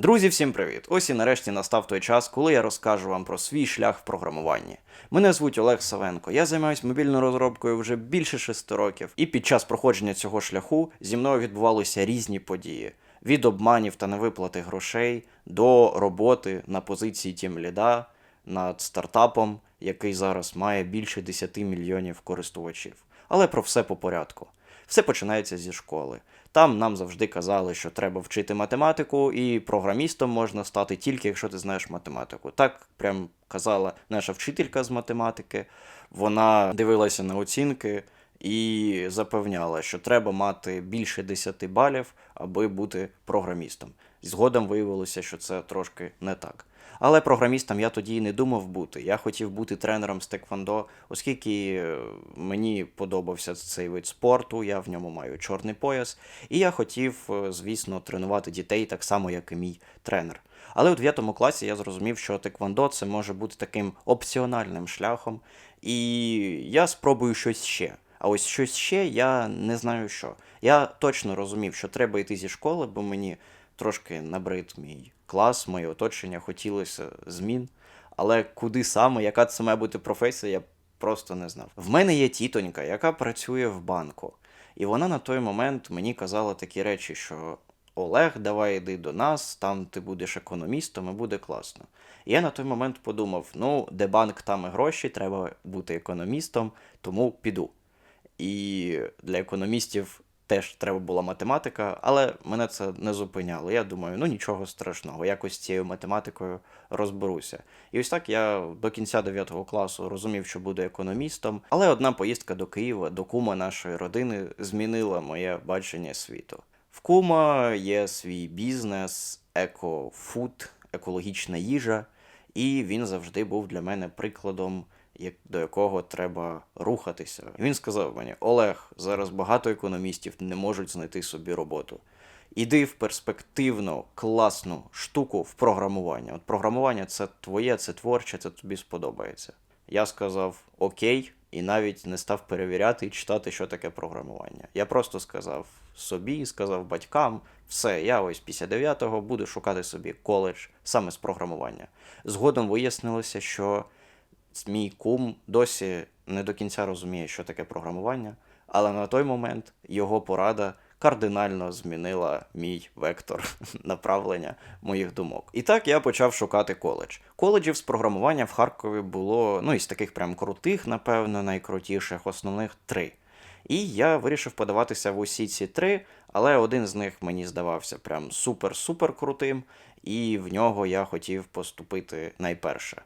Друзі, всім привіт! Ось і нарешті настав той час, коли я розкажу вам про свій шлях в програмуванні. Мене звуть Олег Савенко. Я займаюся мобільною розробкою вже більше шести років, і під час проходження цього шляху зі мною відбувалися різні події: від обманів та невиплати грошей до роботи на позиції тімліда над стартапом, який зараз має більше 10 мільйонів користувачів. Але про все по порядку. Все починається зі школи. Там нам завжди казали, що треба вчити математику, і програмістом можна стати тільки якщо ти знаєш математику. Так прям казала наша вчителька з математики. Вона дивилася на оцінки і запевняла, що треба мати більше 10 балів, аби бути програмістом. Згодом виявилося, що це трошки не так. Але програмістом я тоді не думав бути. Я хотів бути тренером з теквондо, оскільки е, мені подобався цей вид спорту, я в ньому маю чорний пояс, і я хотів, е, звісно, тренувати дітей так само, як і мій тренер. Але у 9 класі я зрозумів, що теквондо це може бути таким опціональним шляхом, і я спробую щось ще. А ось щось ще я не знаю що. Я точно розумів, що треба йти зі школи, бо мені трошки набрид мій клас, моє оточення, хотілося змін. Але куди саме, яка це має бути професія, я просто не знав. В мене є тітонька, яка працює в банку. І вона на той момент мені казала такі речі, що Олег, давай йди до нас, там ти будеш економістом і буде класно. І я на той момент подумав: ну, де банк, там і гроші, треба бути економістом, тому піду. І для економістів теж треба була математика, але мене це не зупиняло. Я думаю, ну нічого страшного, якось цією математикою розберуся. І ось так я до кінця 9 класу розумів, що буду економістом, але одна поїздка до Києва, до кума нашої родини, змінила моє бачення світу. В кума є свій бізнес, екофуд, екологічна їжа, і він завжди був для мене прикладом до якого треба рухатися. І він сказав мені: Олег, зараз багато економістів не можуть знайти собі роботу. Іди в перспективну, класну штуку в програмування. От програмування це твоє, це творче, це тобі сподобається. Я сказав окей, і навіть не став перевіряти і читати, що таке програмування. Я просто сказав собі, сказав батькам, все, я ось після 9-го буду шукати собі коледж саме з програмування. Згодом вияснилося, що мій кум досі не до кінця розуміє, що таке програмування, але на той момент його порада кардинально змінила мій вектор направлення моїх думок. І так я почав шукати коледж. Коледжів з програмування в Харкові було, ну, із таких прям крутих, напевно, найкрутіших, основних три. І я вирішив подаватися в усі ці три, але один з них мені здавався прям супер-супер крутим, і в нього я хотів поступити найперше.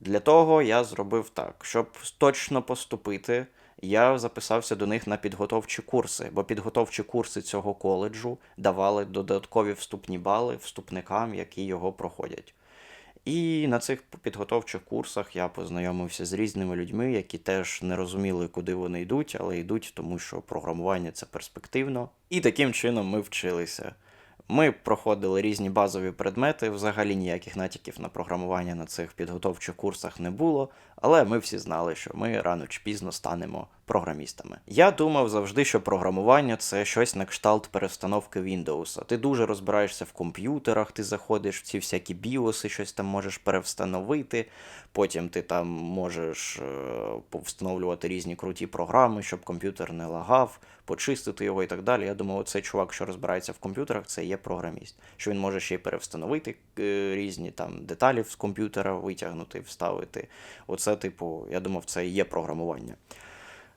Для того я зробив так, щоб точно поступити, я записався до них на підготовчі курси, бо підготовчі курси цього коледжу давали додаткові вступні бали вступникам, які його проходять. І на цих підготовчих курсах я познайомився з різними людьми, які теж не розуміли, куди вони йдуть, але йдуть, тому що програмування це перспективно. І таким чином ми вчилися. Ми проходили різні базові предмети, взагалі ніяких натяків на програмування на цих підготовчих курсах не було, але ми всі знали, що ми рано чи пізно станемо програмістами. Я думав завжди, що програмування це щось на кшталт перестановки Windows. Ти дуже розбираєшся в комп'ютерах, ти заходиш в ці всякі біоси, щось там можеш перевстановити. Потім ти там можеш е, встановлювати різні круті програми, щоб комп'ютер не лагав, почистити його і так далі. Я думаю, оцей чувак, що розбирається в комп'ютерах, це є програміст. Що він може ще й перевстановити е, різні там деталі з комп'ютера, витягнути, вставити. Оце, типу, я думав, це і є програмування.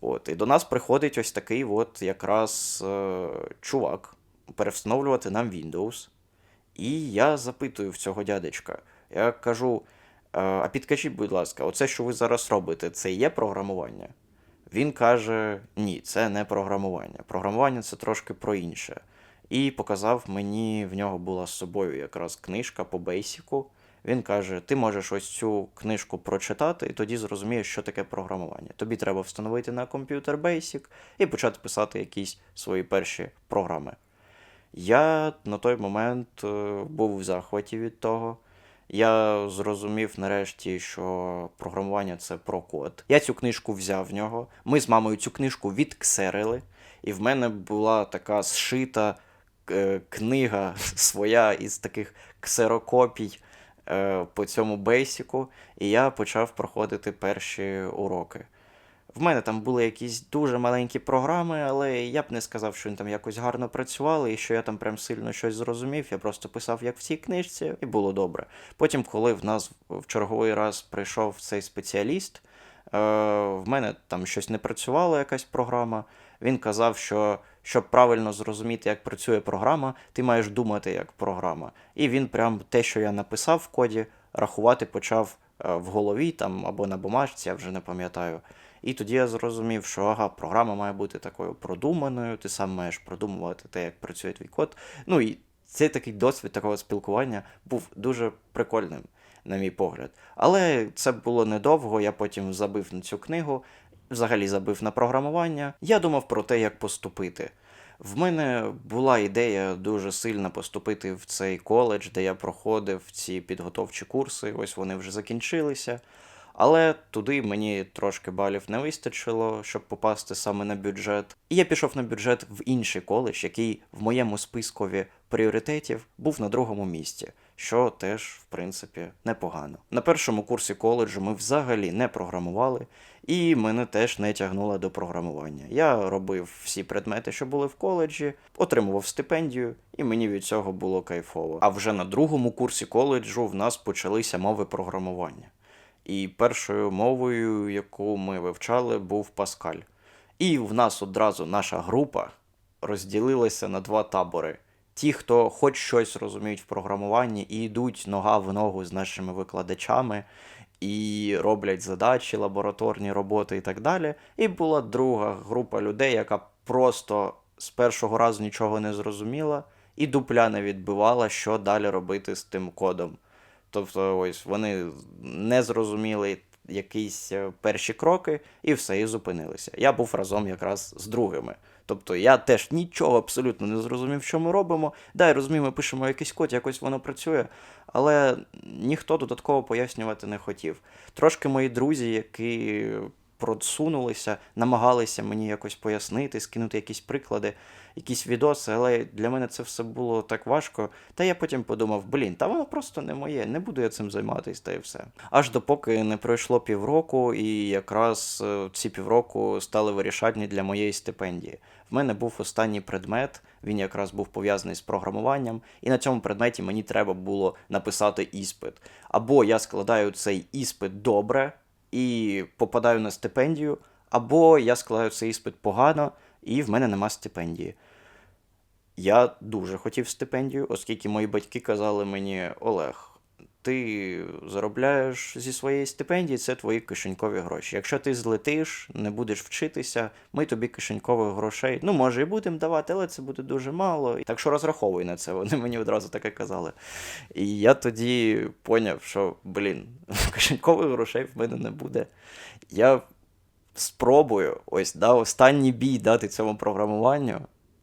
От, І до нас приходить ось такий от якраз е, чувак перевстановлювати нам Windows. І я запитую в цього дядечка. Я кажу: «Е, а підкажіть, будь ласка, оце, що ви зараз робите, це є програмування? Він каже: ні, це не програмування. Програмування це трошки про інше. І показав мені, в нього була з собою якраз книжка по бейсіку. Він каже: ти можеш ось цю книжку прочитати, і тоді зрозумієш, що таке програмування. Тобі треба встановити на комп'ютер Basic і почати писати якісь свої перші програми. Я на той момент е, був в захваті від того. Я зрозумів нарешті, що програмування це про код. Я цю книжку взяв в нього. Ми з мамою цю книжку відксерили, і в мене була така зшита книга своя із таких ксерокопій е, по цьому бейсіку, і я почав проходити перші уроки. В мене там були якісь дуже маленькі програми, але я б не сказав, що вони там якось гарно працювали, і що я там прям сильно щось зрозумів. Я просто писав як в цій книжці, і було добре. Потім, коли в нас в черговий раз прийшов цей спеціаліст, е, в мене там щось не працювала, якась програма. Він казав, що щоб правильно зрозуміти, як працює програма, ти маєш думати як програма. І він прям те, що я написав в коді, рахувати почав е, в голові там або на бумажці, я вже не пам'ятаю. І тоді я зрозумів, що ага, програма має бути такою продуманою, ти сам маєш продумувати те, як працює твій код. Ну і цей такий досвід такого спілкування був дуже прикольним, на мій погляд. Але це було недовго, я потім забив на цю книгу, взагалі забив на програмування. Я думав про те, як поступити. В мене була ідея дуже сильно поступити в цей коледж, де я проходив ці підготовчі курси, ось вони вже закінчилися. Але туди мені трошки балів не вистачило, щоб попасти саме на бюджет. І я пішов на бюджет в інший коледж, який в моєму спискові пріоритетів був на другому місці, що теж, в принципі, непогано. На першому курсі коледжу ми взагалі не програмували, і мене теж не тягнуло до програмування. Я робив всі предмети, що були в коледжі, отримував стипендію, і мені від цього було кайфово. А вже на другому курсі коледжу в нас почалися мови програмування. І першою мовою, яку ми вивчали, був Паскаль. І в нас одразу наша група розділилася на два табори. Ті, хто хоч щось розуміють в програмуванні і йдуть нога в ногу з нашими викладачами, і роблять задачі, лабораторні роботи і так далі. І була друга група людей, яка просто з першого разу нічого не зрозуміла і дупля не відбивала, що далі робити з тим кодом. Тобто, ось вони не зрозуміли якісь е, перші кроки, і все, і зупинилися. Я був разом якраз з другими. Тобто я теж нічого абсолютно не зрозумів, що ми робимо. Да, я розумію, ми пишемо якийсь код, якось воно працює, але ніхто додатково пояснювати не хотів. Трошки мої друзі, які просунулися, намагалися мені якось пояснити, скинути якісь приклади, якісь відоси, але для мене це все було так важко. Та я потім подумав, блін, та воно просто не моє, не буду я цим займатися, та і все. Аж допоки не пройшло півроку, і якраз е, ці півроку стали вирішальні для моєї стипендії. В мене був останній предмет, він якраз був пов'язаний з програмуванням, і на цьому предметі мені треба було написати іспит. Або я складаю цей іспит добре і попадаю на стипендію, або я складаю цей іспит погано, і в мене нема стипендії. Я дуже хотів стипендію, оскільки мої батьки казали мені: Олег, ти заробляєш зі своєї стипендії, це твої кишенькові гроші. Якщо ти злетиш, не будеш вчитися, ми тобі кишенькових грошей, ну, може, і будемо давати, але це буде дуже мало. Так що розраховуй на це. Вони мені одразу таке казали. І я тоді поняв, що, блін, кишенькових грошей в мене не буде. Я спробую ось да, останній бій дати цьому програмуванню.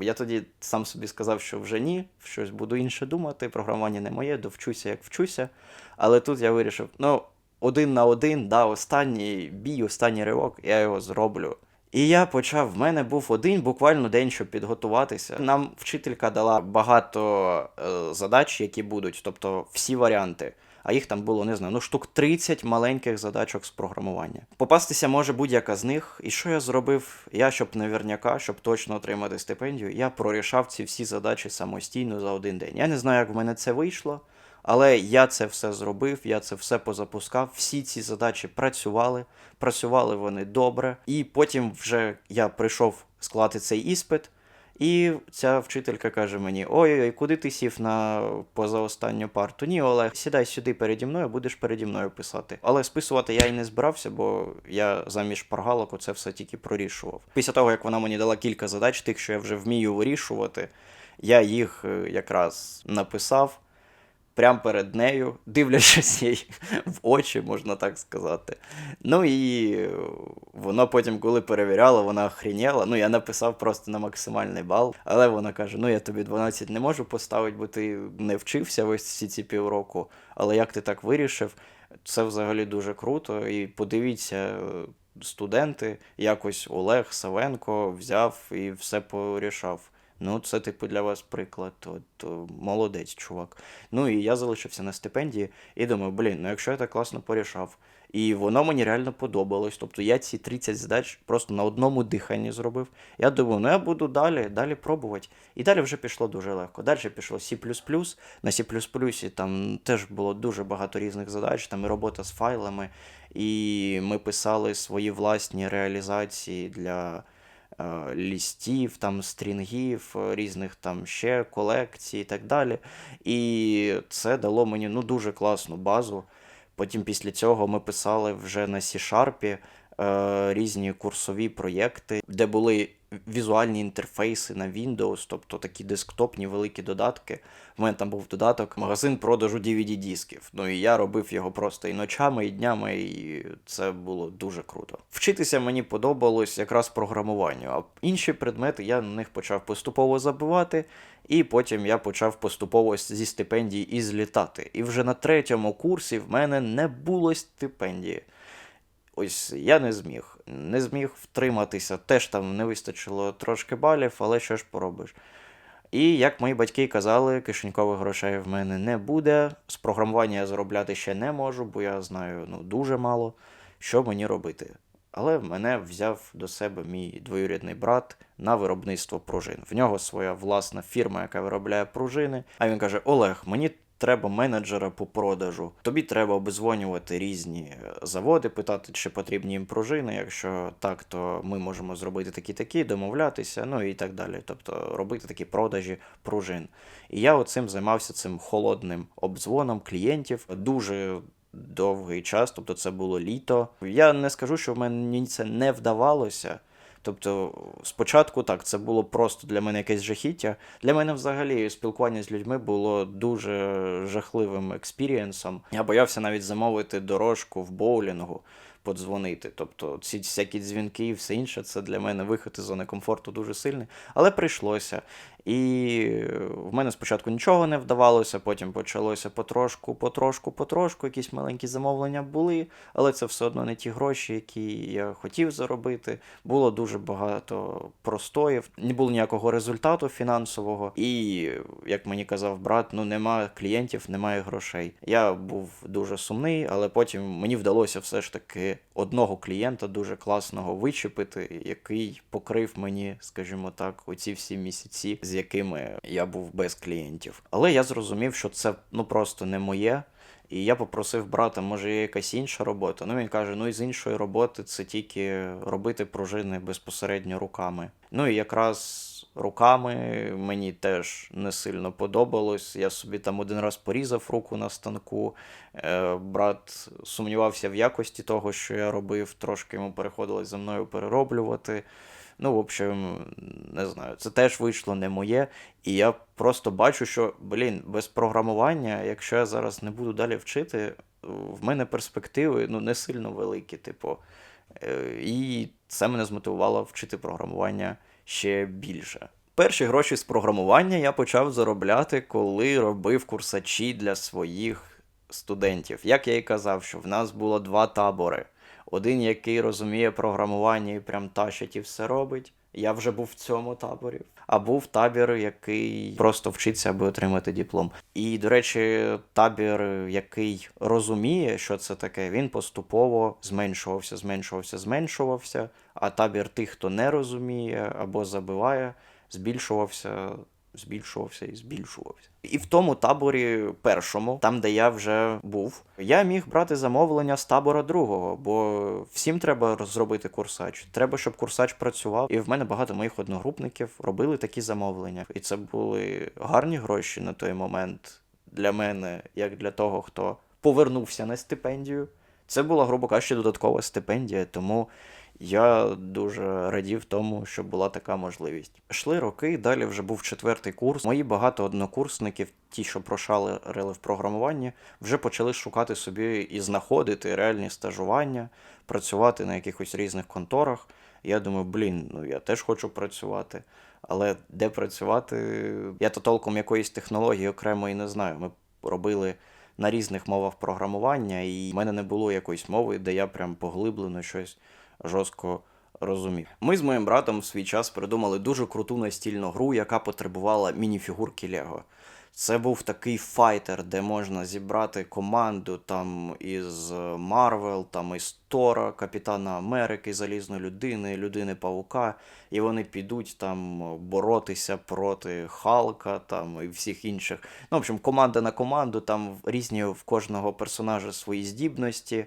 Я тоді сам собі сказав, що вже ні, щось буду інше думати, програмування не моє, довчуся, як вчуся. Але тут я вирішив: ну, один на один, да, останній бій, останній ривок, я його зроблю. І я почав. В мене був один буквально день, щоб підготуватися. Нам вчителька дала багато е, задач, які будуть, тобто всі варіанти. А їх там було, не знаю, ну штук 30 маленьких задачок з програмування. Попастися може будь-яка з них. І що я зробив? Я, щоб наверняка, щоб точно отримати стипендію, я прорішав ці всі задачі самостійно за один день. Я не знаю, як в мене це вийшло. Але я це все зробив, я це все позапускав. Всі ці задачі працювали, працювали вони добре. І потім вже я прийшов склати цей іспит, і ця вчителька каже мені: Ой-ой, куди ти сів на позаостанню парту? Ні, Олег, сідай сюди переді мною, будеш переді мною писати. Але списувати я й не збирався, бо я заміж паргалок оце все тільки прорішував. Після того, як вона мені дала кілька задач, тих, що я вже вмію вирішувати, я їх е, якраз написав прямо перед нею, дивлячись їй в очі, можна так сказати. Ну і воно потім, коли перевіряло, вона охріняла. Ну, я написав просто на максимальний бал, але вона каже: Ну, я тобі 12 не можу поставити, бо ти не вчився ось всі ці півроку. Але як ти так вирішив? Це взагалі дуже круто. І подивіться, студенти, якось Олег Савенко взяв і все порішав. Ну, це, типу, для вас приклад. От, молодець, чувак. Ну і я залишився на стипендії і думаю, блін, ну якщо я так класно порішав, і воно мені реально подобалось. Тобто я ці 30 задач просто на одному диханні зробив. Я думаю, ну я буду далі, далі пробувати. І далі вже пішло дуже легко. Далі пішло C++. На C++ там теж було дуже багато різних задач, там і робота з файлами, і ми писали свої власні реалізації для лістів, там стрінгів, е, різних там ще колекцій і так далі. І це дало мені ну, дуже класну базу. Потім після цього ми писали вже на C-Sharp е, різні курсові проєкти, де були візуальні інтерфейси на Windows, тобто такі десктопні великі додатки. В мене там був додаток, магазин продажу DVD-дисків. Ну і я робив його просто і ночами, і днями, і це було дуже круто. Вчитися мені подобалось якраз програмуванню, а інші предмети я на них почав поступово забивати, і потім я почав поступово зі стипендії і злітати. І вже на третьому курсі в мене не було стипендії. Ось я не зміг. Не зміг втриматися. Теж там не вистачило трошки балів, але що ж поробиш. І як мої батьки казали, кишенькових грошей в мене не буде. З програмування я заробляти ще не можу, бо я знаю ну, дуже мало, що мені робити. Але мене взяв до себе мій двоюрідний брат на виробництво пружин. В нього своя власна фірма, яка виробляє пружини. А він каже: Олег, мені треба менеджера по продажу. Тобі треба обдзвонювати різні е, заводи, питати, чи потрібні їм пружини. Якщо так, то ми можемо зробити такі-такі, домовлятися, ну і так далі. Тобто робити такі продажі пружин. І я оцим займався цим холодним обдзвоном клієнтів дуже. Довгий час, тобто це було літо. Я не скажу, що в мене це не вдавалося. Тобто, спочатку так, це було просто для мене якесь жахіття. Для мене взагалі спілкування з людьми було дуже жахливим експірієнсом. Я боявся навіть замовити дорожку в боулінгу, подзвонити. Тобто, ці всякі дзвінки і все інше, це для мене виход із зони комфорту дуже сильний. Але прийшлося. І в мене спочатку нічого не вдавалося, потім почалося потрошку, потрошку, потрошку. Якісь маленькі замовлення були, але це все одно не ті гроші, які я хотів заробити. Було дуже багато простоїв, не було ніякого результату фінансового. І, як мені казав брат, ну немає клієнтів, немає грошей. Я був дуже сумний, але потім мені вдалося все ж таки одного клієнта дуже класного вичепити, який покрив мені, скажімо так, оці всі місяці з якими я був без клієнтів. Але я зрозумів, що це ну просто не моє. І я попросив брата, може є якась інша робота. Ну він каже: ну і з іншої роботи це тільки робити пружини безпосередньо руками. Ну і якраз руками мені теж не сильно подобалось. Я собі там один раз порізав руку на станку. Е, брат сумнівався в якості того, що я робив, трошки йому переходилось за мною перероблювати. Ну, в общем, не знаю, це теж вийшло не моє. І я просто бачу, що, блін, без програмування, якщо я зараз не буду далі вчити, в мене перспективи ну, не сильно великі, типу. Е, і це мене змотивувало вчити програмування ще більше. Перші гроші з програмування я почав заробляти, коли робив курсачі для своїх студентів. Як я і казав, що в нас було два табори. Один, який розуміє програмування і прям тащить і все робить. Я вже був в цьому таборі. А був табір, який просто вчиться, аби отримати диплом. І, до речі, табір, який розуміє, що це таке, він поступово зменшувався, зменшувався, зменшувався. А табір тих, хто не розуміє або забиває, збільшувався збільшувався і збільшувався. І в тому таборі першому, там де я вже був, я міг брати замовлення з табора другого, бо всім треба зробити курсач. Треба, щоб курсач працював. І в мене багато моїх одногрупників робили такі замовлення. І це були гарні гроші на той момент для мене, як для того, хто повернувся на стипендію. Це була, грубо кажучи, додаткова стипендія, тому я дуже радів тому, що була така можливість. Йшли роки, далі вже був четвертий курс. Мої багато однокурсників, ті, що прошали рели в програмуванні, вже почали шукати собі і знаходити реальні стажування, працювати на якихось різних конторах. Я думаю, блін, ну я теж хочу працювати. Але де працювати? Я то толком якоїсь технології окремо і не знаю. Ми робили на різних мовах програмування, і в мене не було якоїсь мови, де я прям поглиблено щось жорстко розумів. Ми з моїм братом в свій час придумали дуже круту настільну гру, яка потребувала мініфігурки Лего. Це був такий файтер, де можна зібрати команду там із Марвел, там із Тора, Капітана Америки, Залізної людини, людини Павука, і вони підуть там боротися проти Халка там і всіх інших. Ну, в общем, команда на команду, там різні в кожного персонажа свої здібності.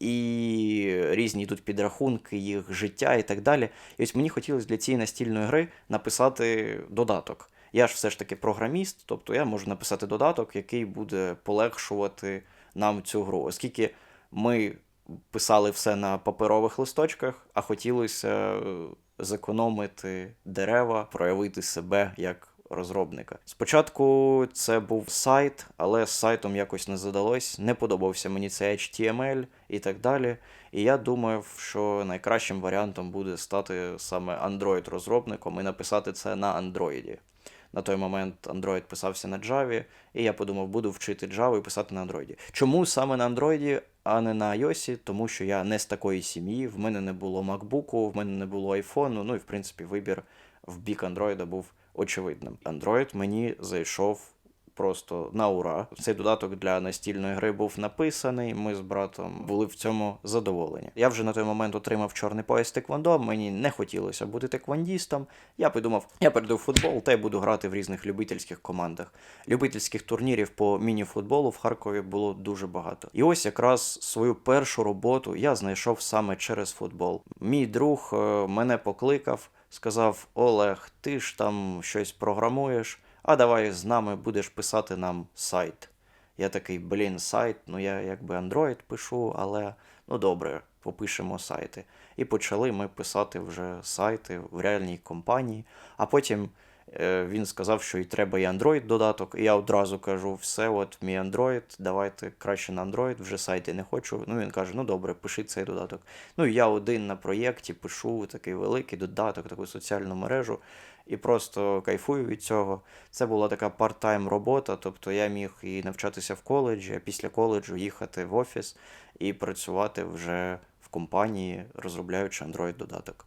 І різні йдуть підрахунки їх життя і так далі. І ось мені хотілося для цієї настільної гри написати додаток. Я ж все ж таки програміст, тобто я можу написати додаток, який буде полегшувати нам цю гру. Оскільки ми писали все на паперових листочках, а хотілося е, зекономити дерева, проявити себе як розробника. Спочатку це був сайт, але з сайтом якось не задалось, не подобався мені цей HTML і так далі. І я думав, що найкращим варіантом буде стати саме Android-розробником і написати це на Android. На той момент Android писався на Java, і я подумав, буду вчити Java і писати на Android. Чому саме на Android, а не на iOS? Тому що я не з такої сім'ї, в мене не було MacBook, в мене не було iPhone, ну і в принципі вибір в бік Android був очевидним. Android мені зайшов просто на ура. Цей додаток для настільної гри був написаний. Ми з братом були в цьому задоволені. Я вже на той момент отримав чорний пояс теквондо. Мені не хотілося бути теквондістом. Я подумав, я перейду в футбол та й буду грати в різних любительських командах. Любительських турнірів по міні-футболу в Харкові було дуже багато. І ось якраз свою першу роботу я знайшов саме через футбол. Мій друг е, мене покликав. Сказав Олег, ти ж там щось програмуєш, а давай з нами будеш писати нам сайт. Я такий, блін, сайт, ну я якби Android пишу, але ну добре, попишемо сайти. І почали ми писати вже сайти в реальній компанії. А потім він сказав, що і треба і Android додаток. І я одразу кажу: все, от мій Android, давайте краще на Android, вже сайти не хочу. Ну він каже: ну добре, пиши цей додаток. Ну я один на проєкті пишу такий великий додаток, таку соціальну мережу. І просто кайфую від цього. Це була така парт-тайм робота, тобто я міг і навчатися в коледжі, а після коледжу їхати в офіс і працювати вже в компанії, розробляючи Android додаток.